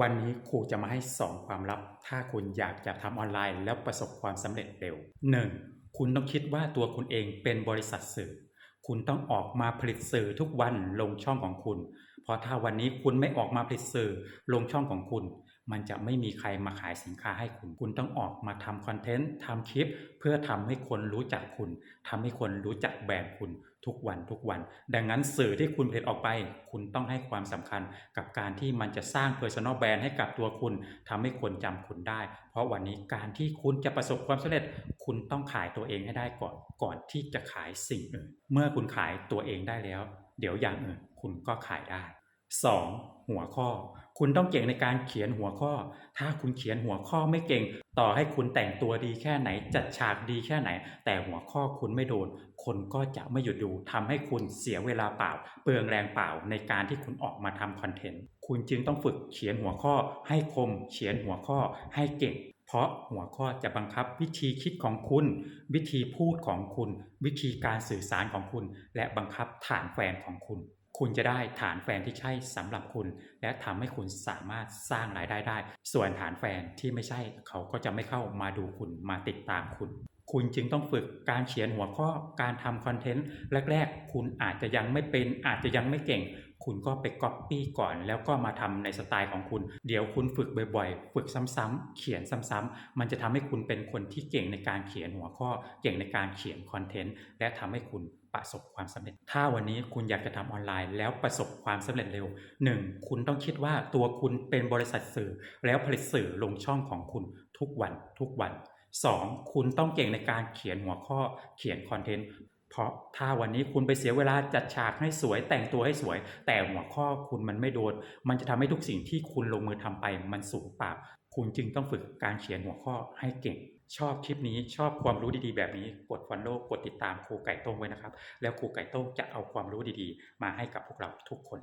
วันนี้ครูจะมาให้ 2 ความลับ ถ้าคุณอยากจะทำออนไลน์แล้วประสบความสำเร็จเร็ว 1. คุณต้องคิดว่าตัวคุณเองเป็นบริษัทสื่อ คุณต้องออกมาผลิตสื่อทุกวันลงช่องของคุณ เพราะถ้าวันนี้คุณไม่ออกมาผลิตสื่อลงช่องของคุณ มันจะไม่มีใครมาขายสินค้าให้คุณ คุณต้องออกมาทำคอนเทนต์ทำคลิป เพื่อทำให้คนรู้จักคุณทำให้คนรู้จักแบรนด์คุณทุกวันทุกวัน ดังนั้นสื่อที่คุณผลิตออกไป คุณต้องให้ความสำคัญกับการที่มันจะสร้าง Personal Brand ให้กับตัวคุณทำให้คนจำคุณได้ เพราะวันนี้การที่คุณจะประสบความสำเร็จ คุณต้องขายตัวเองให้ได้ก่อนก่อนที่จะขายสิ่งอื่น เมื่อคุณขายตัวเองได้แล้ว เดี๋ยวอย่างอื่นคุณก็ขายได้ 2. หัวข้อ คุณต้องเก่งในการเขียนหัวข้อ ถ้าคุณเขียนหัวข้อไม่เก่ง ต่อให้คุณแต่งตัวดีแค่ไหน จัดฉากดีแค่ไหน แต่หัวข้อคุณไม่โดน คนก็จะไม่หยุดดูทำให้คุณเสียเวลาเปล่า เปลืองแรงเปล่าในการที่คุณออกมาทำคอนเทนต์ คุณจึงต้องฝึกเขียนหัวข้อ ให้คม เขียนหัวข้อ ให้เก่ง ราะหัวข้อจะบังคับวิธีคิดของคุณ วิธีพูดของคุณ วิธีการสื่อสารของคุณ และบังคับฐานแฟนของคุณ คุณจะได้ฐานแฟนที่ใช่สำหรับคุณ และทำให้คุณสามารถสร้างรายได้ได้ ส่วนฐานแฟนที่ไม่ใช่เขาก็จะไม่เข้ามาดูคุณมาติดตามคุณคุณจึงต้องฝึกการเขียนหัวข้อการทำคอนเทนต์แรก ๆ คุณอาจจะยังไม่เป็นอาจจะยังไม่เก่ง คุณก็ไปก๊อปปี้ก่อน แล้วก็มาทำในสไตล์ของคุณ เดี๋ยวคุณฝึกบ่อยๆ ฝึกซ้ำๆเขียนซ้ำๆมันจะทำให้คุณเป็นคนที่เก่งในการเขียนหัวข้อ เก่งในการเขียนคอนเทนต์ และทำให้คุณประสบความสำเร็จ ถ้าวันนี้คุณอยากจะทำออนไลน์ แล้วประสบความสำเร็จเร็ว 1. คุณต้องคิดว่าตัวคุณเป็นบริษัทสื่อ แล้วผลิตสื่อลงช่องของคุณทุกวันทุกวัน 2. คุณต้องเก่งในการเขียนหัวข้อเขียนคอนเทนต์ เพราะถ้าวันนี้คุณไปเสียเวลาจัดฉากให้สวยแต่งตัวให้สวย แต่หัวข้อคุณมันไม่โดน มันจะทำให้ทุกสิ่งที่คุณลงมือทำไปมันสูญเปล่าคุณจึงต้องฝึกการเขียนหัวข้อให้เก่ง ชอบคลิปนี้ชอบความรู้ดีๆ แบบนี้กดฟันโลกดติดตามครูไก่โต้งไว้นะครับ แล้วครูไก่โต้งจะเอาความรู้ดีๆ มาให้กับพวกเราทุกคน